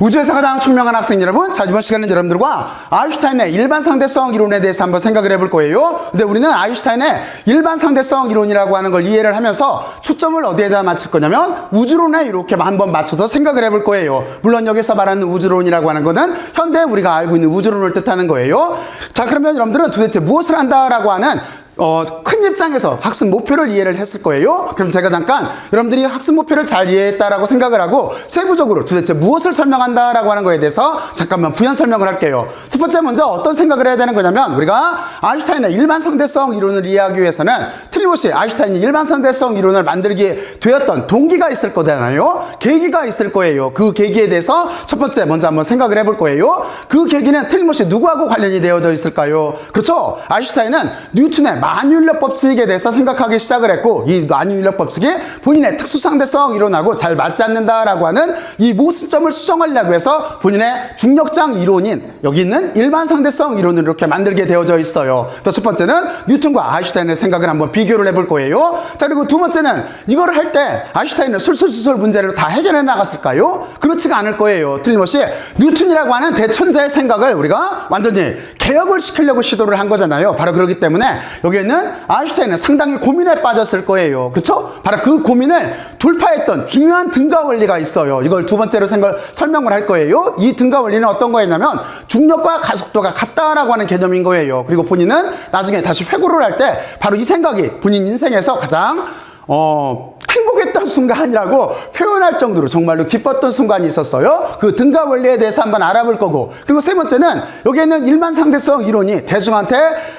우주에서 가장 총명한 학생 여러분, 자 이번 시간은 여러분들과 아인슈타인의 일반 상대성 이론에 대해서 한번 생각을 해볼 거예요. 근데 우리는 아인슈타인의 일반 상대성 이론이라고 하는 걸 이해를 하면서 초점을 어디에다 맞출 거냐면 우주론에 이렇게 한번 맞춰서 생각을 해볼 거예요. 물론 여기서 말하는 우주론이라고 하는 거는 현대 우리가 알고 있는 우주론을 뜻하는 거예요. 자 그러면 여러분들은 도대체 무엇을 한다라고 하는 어, 큰 입장에서 학습 목표를 이해를 했을 거예요. 그럼 제가 잠깐 여러분들이 학습 목표를 잘 이해했다라고 생각을 하고 세부적으로 도대체 무엇을 설명한다라고 하는 거에 대해서 잠깐만 부연 설명을 할게요. 첫 번째 먼저 어떤 생각을 해야 되는 거냐면 우리가 아인슈타인의 일반 상대성 이론을 이해하기 위해서는 틀림없이 아인슈타인이 일반 상대성 이론을 만들게 되었던 동기가 있을 거잖아요. 계기가 있을 거예요. 그 계기에 대해서 첫 번째 먼저 한번 생각을 해볼 거예요. 그 계기는 틀림없이 누구하고 관련이 되어져 있을까요? 그렇죠. 아인슈타인은 뉴턴의 만유인력 법칙에 대해서 생각하기 시작을 했고 이 만유인력 법칙이 본인의 특수상대성 이론하고 잘 맞지 않는다라고 하는 이 모순점을 수정하려고 해서 본인의 중력장 이론인 여기 있는 일반 상대성 이론을 이렇게 만들게 되어져 있어요. 또첫 번째는 뉴턴과 아인슈타인의 생각을 한번 비교를 해볼 거예요. 자 그리고 두 번째는 이거를 할 때 아인슈타인은 술술술술 문제를 다 해결해 나갔을까요? 그렇지가 않을 거예요. 틀림없이 뉴턴이라고 하는 대천자의 생각을 우리가 완전히 개혁을 시키려고 시도를 한 거잖아요. 바로 그렇기 때문에 여기 에는 아인슈타인은 상당히 고민에 빠졌을 거예요. 그렇죠? 바로 그 고민을 돌파했던 중요한 등가 원리가 있어요. 이걸 두 번째로 생각 설명을 할 거예요. 이 등가 원리는 어떤 거였냐면 중력과 가속도가 같다라고 하는 개념인 거예요. 그리고 본인은 나중에 다시 회고를 할 때 바로 이 생각이 본인 인생에서 가장 어, 행복했던 순간이라고 표현할 정도로 정말로 기뻤던 순간이 있었어요. 그 등가 원리에 대해서 한번 알아볼 거고. 그리고 세 번째는 여기에는 일반 상대성 이론이 대중한테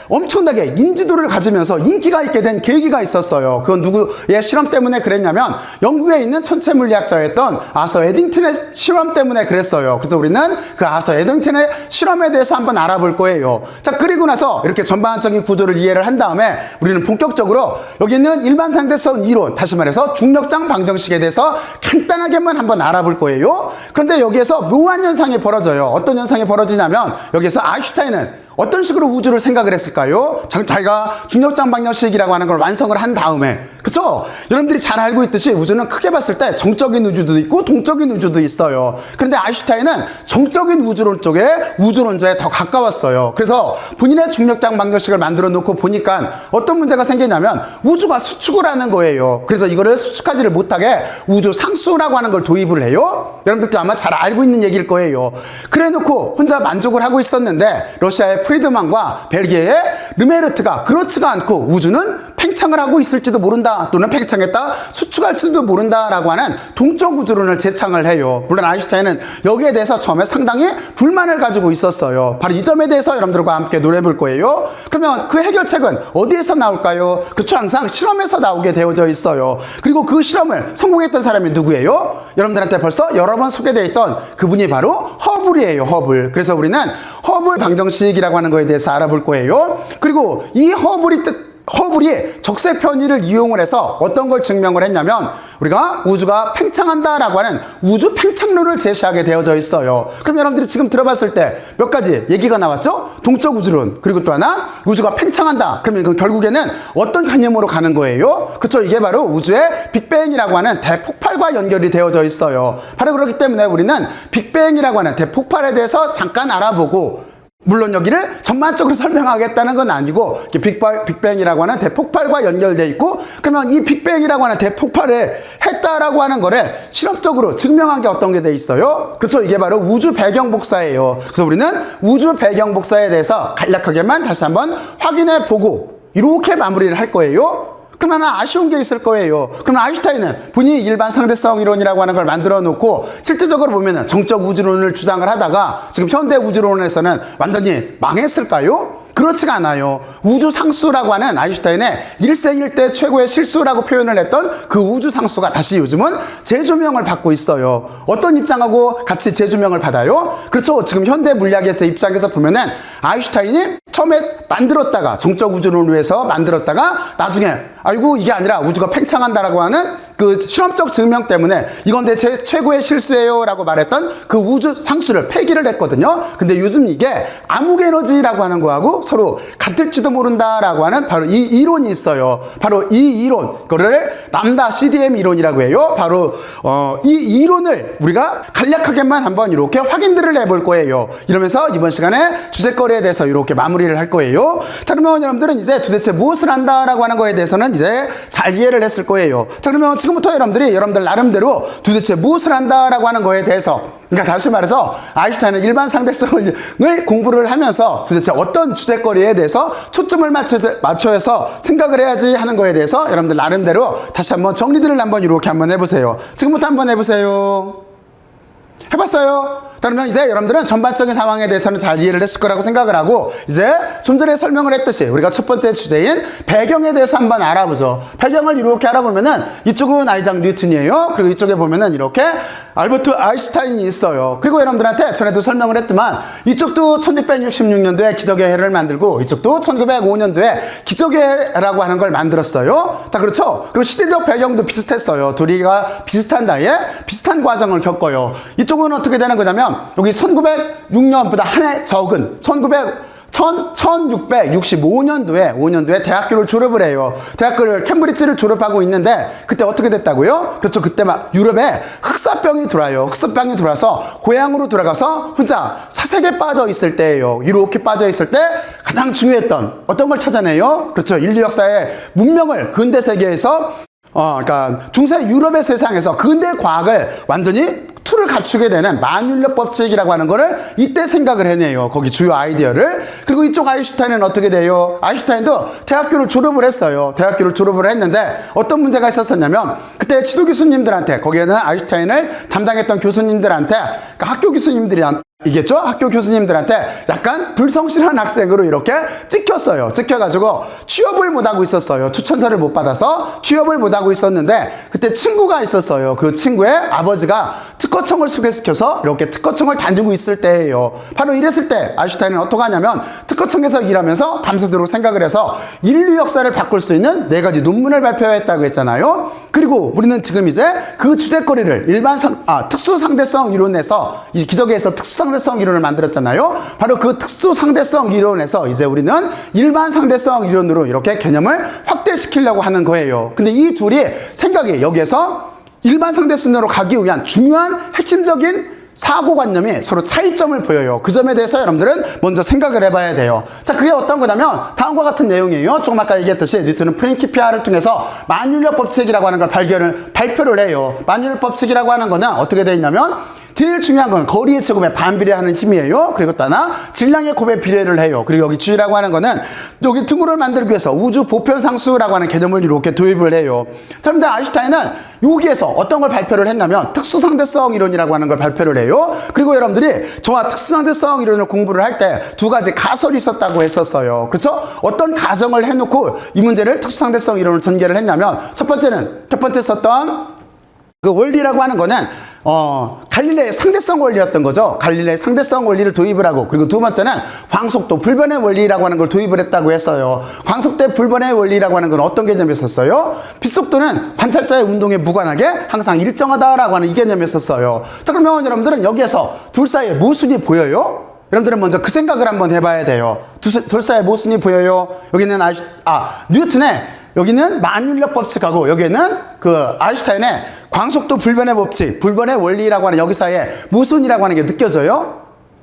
엄청나게 인지도를 가지면서 인기가 있게 된 계기가 있었어요. 그건 누구의 실험 때문에 그랬냐면 영국에 있는 천체 물리학자였던 아서 에딩튼의 실험 때문에 그랬어요. 그래서 우리는 그 아서 에딩튼의 실험에 대해서 한번 알아볼 거예요. 자, 그리고 나서 이렇게 전반적인 구조를 이해를 한 다음에 우리는 본격적으로 여기 있는 일반 상대성 이론, 다시 말해서 중력장 방정식에 대해서 간단하게만 한번 알아볼 거예요. 그런데 여기에서 묘한 현상이 벌어져요. 어떤 현상이 벌어지냐면 여기에서 아인슈타인은 어떤 식으로 우주를 생각을 했을까요? 자- 자기가 중력장 방정식이라고 하는 걸 완성을 한 다음에 그렇죠? 여러분들이 잘 알고 있듯이 우주는 크게 봤을 때 정적인 우주도 있고 동적인 우주도 있어요. 그런데 아인슈타인은 정적인 우주론 쪽에 우주론자에 더 가까웠어요. 그래서 본인의 중력장 방정식을 만들어 놓고 보니까 어떤 문제가 생기냐면 우주가 수축을 하는 거예요. 그래서 이거를 수축하지를 못하게 우주 상수라고 하는 걸 도입을 해요. 여러분들도 아마 잘 알고 있는 얘기일 거예요. 그래 놓고 혼자 만족을 하고 있었는데 러시아의 프리드만과 벨기에의 르메르트가 그렇지가 않고 우주는 팽창을 하고 있을지도 모른다 또는 팽창했다 수축할지도 모른다라고 하는 동적 우주론을 제창을 해요. 물론 아인슈타인은 여기에 대해서 처음에 상당히 불만을 가지고 있었어요. 바로 이 점에 대해서 여러분들과 함께 노래볼 거예요. 그러면 그 해결책은 어디에서 나올까요? 그렇죠. 항상 실험에서 나오게 되어져 있어요. 그리고 그 실험을 성공했던 사람이 누구예요? 여러분들한테 벌써 여러 번 소개되어 있던 그분이 바로 허블이에요. 허블. 그래서 우리는 허블 방정식이라고 하는 거에 대해서 알아볼 거예요. 그리고 이 허블이 뜻 허블이 적세 편의를 이용을 해서 어떤 걸 증명을 했냐면 우리가 우주가 팽창한다라고 하는 우주 팽창론을 제시하게 되어져 있어요. 그럼 여러분들이 지금 들어봤을 때 몇 가지 얘기가 나왔죠? 동적 우주론 그리고 또 하나 우주가 팽창한다. 그러면 이건 결국에는 어떤 개념으로 가는 거예요? 그렇죠? 이게 바로 우주의 빅뱅이라고 하는 대폭발과 연결이 되어져 있어요. 바로 그렇기 때문에 우리는 빅뱅이라고 하는 대폭발에 대해서 잠깐 알아보고 물론 여기를 전반적으로 설명하겠다는 건 아니고 빅뱅이라고 하는 대폭발과 연결돼 있고 그러면 이 빅뱅이라고 하는 대폭발을 했다라고 하는 거를 실험적으로 증명한 게 어떤 게 돼 있어요? 그렇죠. 이게 바로 우주 배경 복사예요. 그래서 우리는 우주 배경 복사에 대해서 간략하게만 다시 한번 확인해 보고 이렇게 마무리를 할 거예요. 그러나 아쉬운 게 있을 거예요. 그럼 아인슈타인은 본인이 일반 상대성 이론이라고 하는 걸 만들어 놓고 실제적으로 보면은 정적 우주론을 주장을 하다가 지금 현대 우주론에서는 완전히 망했을까요? 그렇지가 않아요. 우주 상수라고 하는 아인슈타인의 일생일대 최고의 실수라고 표현을 했던 그 우주 상수가 다시 요즘은 재조명을 받고 있어요. 어떤 입장하고 같이 재조명을 받아요? 그렇죠. 지금 현대 물리학에서 입장에서 보면은 아인슈타인이 처음에 만들었다가 정적 우주론을 위해서 만들었다가 나중에 아이고 이게 아니라 우주가 팽창한다라고 하는 그 실험적 증명 때문에 이건 내 제, 최고의 실수예요라고 말했던 그 우주 상수를 폐기를 했거든요. 근데 요즘 이게 암흑 에너지라고 하는 거하고 서로 같을지도 모른다라고 하는 바로 이 이론이 있어요. 바로 이 이론, 그거를 람다 CDM 이론이라고 해요. 바로 어, 이 이론을 우리가 간략하게만 한번 이렇게 확인들을 해볼 거예요. 이러면서 이번 시간에 주제거리에 대해서 이렇게 마무리를 할 거예요. 자, 그러면 여러분들은 이제 도대체 무엇을 한다라고 하는 거에 대해서는 이제 잘 이해를 했을 거예요. 자, 그러면 지금부터 여러분들이 여러분들 나름대로 도대체 무엇을 한다라고 하는 거에 대해서 그러니까 다시 말해서 아인슈타인은 일반 상대성을 공부를 하면서 도대체 어떤 주제거리에 대해서 초점을 맞춰서, 맞춰서 생각을 해야지 하는 거에 대해서 여러분들 나름대로 다시 한번 정리들을 한번 이렇게 한번 해보세요. 지금부터 한번 해보세요. 해봤어요? 그러면 이제 여러분들은 전반적인 상황에 대해서는 잘 이해를 했을 거라고 생각을 하고 이제 좀 전에 설명을 했듯이 우리가 첫 번째 주제인 배경에 대해서 한번 알아보죠. 배경을 이렇게 알아보면은 이쪽은 아이작 뉴턴이에요. 그리고 이쪽에 보면은 이렇게 알버트 아인슈타인이 있어요. 그리고 여러분들한테 전에도 설명을 했지만 이쪽도 1666년도에 기적의 해를 만들고 이쪽도 1905년도에 기적의 해라고 하는 걸 만들었어요. 자, 그렇죠? 그리고 시대적 배경도 비슷했어요. 둘이가 비슷한 나이에 비슷한 과정을 겪어요. 이쪽은 어떻게 되는 거냐면 여기 1906년보다 한 해 적은 1900 1665년도에 5년도에 대학교를 졸업을 해요. 대학교를 캠브리지를 졸업하고 있는데 그때 어떻게 됐다고요? 그렇죠. 그때 막 유럽에 흑사병이 돌아요. 흑사병이 돌아서 고향으로 돌아가서 혼자 사색에 빠져 있을 때예요. 이렇게 빠져 있을 때 가장 중요했던 어떤 걸 찾아내요? 그렇죠. 인류 역사의 문명을 근대 세계에서 어, 그러니까 중세 유럽의 세상에서 근대 과학을 완전히 틀을 갖추게 되는 만율력 법칙이라고 하는 거를 이때 생각을 해내요. 거기 주요 아이디어를. 그리고 이쪽 아인슈타인은 어떻게 돼요? 아인슈타인도 대학교를 졸업을 했어요. 대학교를 졸업을 했는데 어떤 문제가 있었었냐면 그때 지도 교수님들한테 거기에는 아인슈타인을 담당했던 교수님들한테 그러니까 학교 교수님들이 이겠죠? 학교 교수님들한테 약간 불성실한 학생으로 이렇게 찍혔어요. 찍혀가지고 취업을 못하고 있었어요. 추천서를 못 받아서 취업을 못하고 있었는데 그때 친구가 있었어요. 그 친구의 아버지가 특허청을 소개시켜서 이렇게 특허청을 다니고 있을 때예요. 바로 이랬을 때 아인슈타인은 어떻게 하냐면 특허청에서 일하면서 밤새도록 생각을 해서 인류 역사를 바꿀 수 있는 네 가지 논문을 발표했다고 했잖아요. 그리고 우리는 지금 이제 그 주제거리를 일반 상, 아, 특수 상대성 이론에서 이 기적에서 특수 상대성 이론을 만들었잖아요. 바로 그 특수 상대성 이론에서 이제 우리는 일반 상대성 이론으로 이렇게 개념을 확대시키려고 하는 거예요. 근데 이 둘이 생각이 여기에서 일반 상대성으로 가기 위한 중요한 핵심적인 사고관념이 서로 차이점을 보여요. 그 점에 대해서 여러분들은 먼저 생각을 해봐야 돼요. 자, 그게 어떤 거냐면 다음과 같은 내용이에요. 조금 아까 얘기했듯이 뉴턴은 프린키피아를 통해서 만율력 법칙이라고 하는 걸 발견을 발표를 해요. 만율력 법칙이라고 하는 거는 어떻게 되어 있냐면 제일 중요한 건 거리의 제곱에 반비례하는 힘이에요. 그리고 또 하나 질량의 곱에 비례를 해요. 그리고 여기 G라고 하는 거는 여기 등호를 만들기 위해서 우주 보편상수라고 하는 개념을 이렇게 도입을 해요. 자, 그런데 아인슈타인은 여기에서 어떤 걸 발표를 했냐면 특수상대성 이론이라고 하는 걸 발표를 해요. 그리고 여러분들이 저와 특수상대성 이론을 공부를 할 때 두 가지 가설이 있었다고 했었어요. 그렇죠? 어떤 가정을 해놓고 이 문제를 특수상대성 이론을 전개를 했냐면 첫 번째는 첫 번째 썼던 그 원리라고 하는 거는 어, 갈릴레의 상대성 원리였던 거죠. 갈릴레의 상대성 원리를 도입을 하고 그리고 두 번째는 광속도 불변의 원리라고 하는 걸 도입을 했다고 했어요. 광속도의 불변의 원리라고 하는 건 어떤 개념이었었어요? 빛속도는 관찰자의 운동에 무관하게 항상 일정하다라고 하는 이 개념이었었어요. 자 그러면 여러분들은 여기에서 둘 사이에 모순이 보여요? 여러분들은 먼저 그 생각을 한번 해봐야 돼요. 두, 둘 사이에 모순이 보여요? 여기는 아, 아 뉴턴의 여기는 만율력 법칙하고 여기는 그 아인슈타인의 광속도 불변의 법칙, 불변의 원리라고 하는 여기 사이에 모순이라고 하는 게 느껴져요?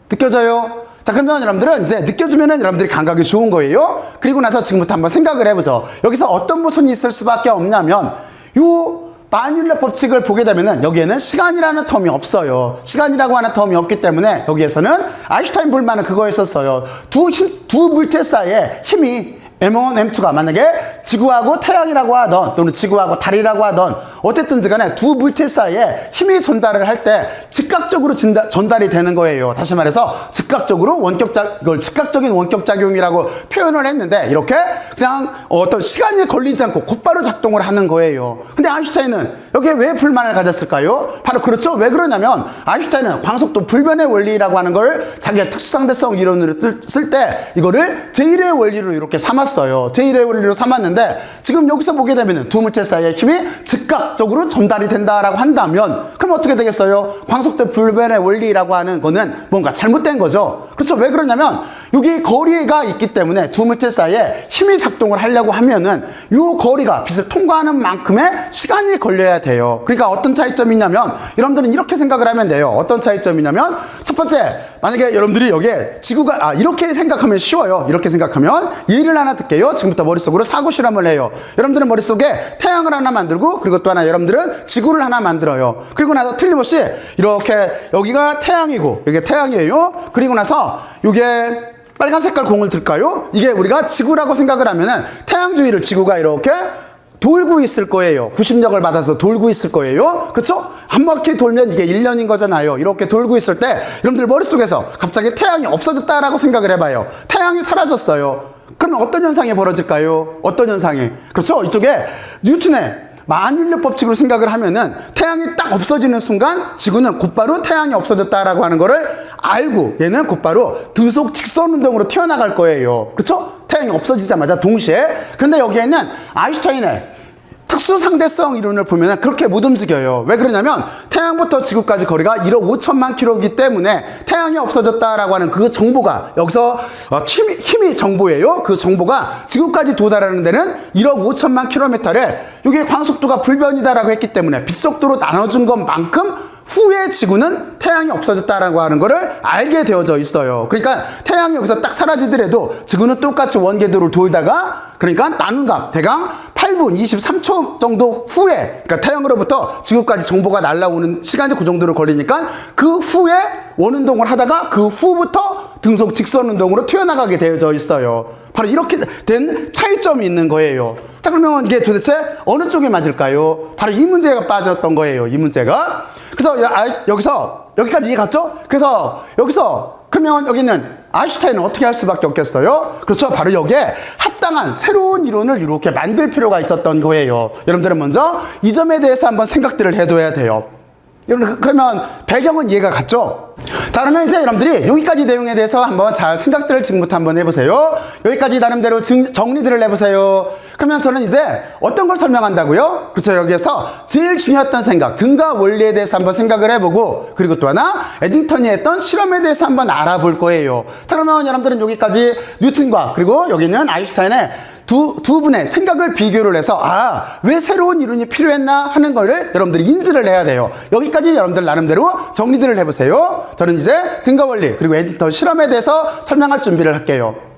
느껴져요? 자, 그러면 여러분들은 이제 느껴지면은 여러분들이 감각이 좋은 거예요. 그리고 나서 지금부터 한번 생각을 해보죠. 여기서 어떤 모순이 있을 수밖에 없냐면, 요 만율력 법칙을 보게 되면은 여기에는 시간이라는 텀이 없어요. 시간이라고 하는 텀이 없기 때문에 여기에서는 아인슈타인 불만은 그거였었어요. 두, 힘, 두 물체 사이에 힘이 M1, M2가 만약에 지구하고 태양이라고 하던 또는 지구하고 달이라고 하던 어쨌든지 간에 두 물체 사이에 힘이 전달을 할 때 즉각적으로 진다, 전달이 되는 거예요. 다시 말해서 즉각적으로 원격작, 이걸 즉각적인 원격작용이라고 표현을 했는데 이렇게 그냥 어떤 시간이 걸리지 않고 곧바로 작동을 하는 거예요. 근데 아인슈타인은 여기에 왜 불만을 가졌을까요? 바로 그렇죠. 왜 그러냐면 아인슈타인은 광속도 불변의 원리라고 하는 걸 자기가 특수상대성 이론으로 쓸 때 이거를 제1의 원리로 이렇게 삼았어요. 제1의 원리로 삼았는데 지금 여기서 보게 되면 두 물체 사이의 힘이 즉각 적으로 전달이 된다라고 한다면 그럼 어떻게 되겠어요? 광속대 불변의 원리라고 하는 거는 뭔가 잘못된 거죠. 그렇죠? 왜 그러냐면 여기 거리가 있기 때문에 두 물체 사이에 힘이 작동을 하려고 하면은 이 거리가 빛을 통과하는 만큼의 시간이 걸려야 돼요. 그러니까 어떤 차이점이 있냐면 여러분들은 이렇게 생각을 하면 돼요. 어떤 차이점이냐면 첫 번째 만약에 여러분들이 여기에 지구가 아 이렇게 생각하면 쉬워요. 이렇게 생각하면 예를 하나 듣게요. 지금부터 머릿속으로 사고 실험을 해요. 여러분들은 머릿속에 태양을 하나 만들고 그리고 또 하나 여러분들은 지구를 하나 만들어요. 그리고 나서 틀림없이 이렇게 여기가 태양이고 여기 태양이에요. 그리고 나서 이게 빨간 색깔 공을 들까요? 이게 우리가 지구라고 생각을 하면은 태양 주위를 지구가 이렇게 돌고 있을 거예요. 구심력을 받아서 돌고 있을 거예요. 그렇죠? 한 바퀴 돌면 이게 1년인 거잖아요. 이렇게 돌고 있을 때 여러분들 머릿속에서 갑자기 태양이 없어졌다라고 생각을 해봐요. 태양이 사라졌어요. 그럼 어떤 현상이 벌어질까요? 어떤 현상이? 그렇죠? 이쪽에 뉴턴의 만윤력 법칙으로 생각을 하면은 태양이 딱 없어지는 순간 지구는 곧바로 태양이 없어졌다라고 하는 거를 알고 얘는 곧바로 등속 직선 운동으로 튀어나갈 거예요. 그렇죠? 태양이 없어지자마자 동시에. 그런데 여기에는 아인슈타인의 특수 상대성 이론을 보면 그렇게 못 움직여요. 왜 그러냐면 태양부터 지구까지 거리가 1억 5천만 킬로이기 때문에 태양이 없어졌다라고 하는 그 정보가 여기서 어, 힘이, 힘이 정보예요. 그 정보가 지구까지 도달하는 데는 1억 5천만 킬로미터를 이게 광속도가 불변이다라고 했기 때문에 빛속도로 나눠준 것만큼 후에 지구는 태양이 없어졌다라고 하는 것을 알게 되어져 있어요. 그러니까 태양이 여기서 딱 사라지더라도 지구는 똑같이 원궤도를 돌다가 그러니까 나눈 값 대강 8분 23초 정도 후에 그러니까 태양으로부터 지구까지 정보가 날라오는 시간이 그 정도로 걸리니까 그 후에 원운동을 하다가 그 후부터 등속 직선 운동으로 튀어나가게 되어져 있어요. 바로 이렇게 된 차이점이 있는 거예요. 자 그러면 이게 도대체 어느 쪽에 맞을까요? 바로 이 문제가 빠졌던 거예요. 이 문제가. 그래서 여- 아, 여기서 여기까지 갔죠? 그래서 여기서 그러면 여기는 아인슈타인은 어떻게 할 수밖에 없겠어요? 그렇죠. 바로 여기에 합당한 새로운 이론을 이렇게 만들 필요가 있었던 거예요. 여러분들은 먼저 이 점에 대해서 한번 생각들을 해둬야 돼요. 여러분 그러면 배경은 이해가 갔죠? 자 그러면 이제 여러분들이 여기까지 내용에 대해서 한번 잘 생각들을 지금부터 한번 해보세요. 여기까지 나름대로 증- 정리들을 해보세요. 그러면 저는 이제 어떤 걸 설명한다고요? 그렇죠. 여기에서 제일 중요했던 생각, 등가 원리에 대해서 한번 생각을 해보고 그리고 또 하나 에딩턴이 했던 실험에 대해서 한번 알아볼 거예요. 자 그러면 여러분들은 여기까지 뉴턴과 그리고 여기는 아인슈타인의 두, 두 분의 생각을 비교를 해서 아, 왜 새로운 이론이 필요했나 하는 거를 여러분들이 인지를 해야 돼요. 여기까지 여러분들 나름대로 정리들을 해보세요. 저는 이제 등가 원리 그리고 에디터 실험에 대해서 설명할 준비를 할게요.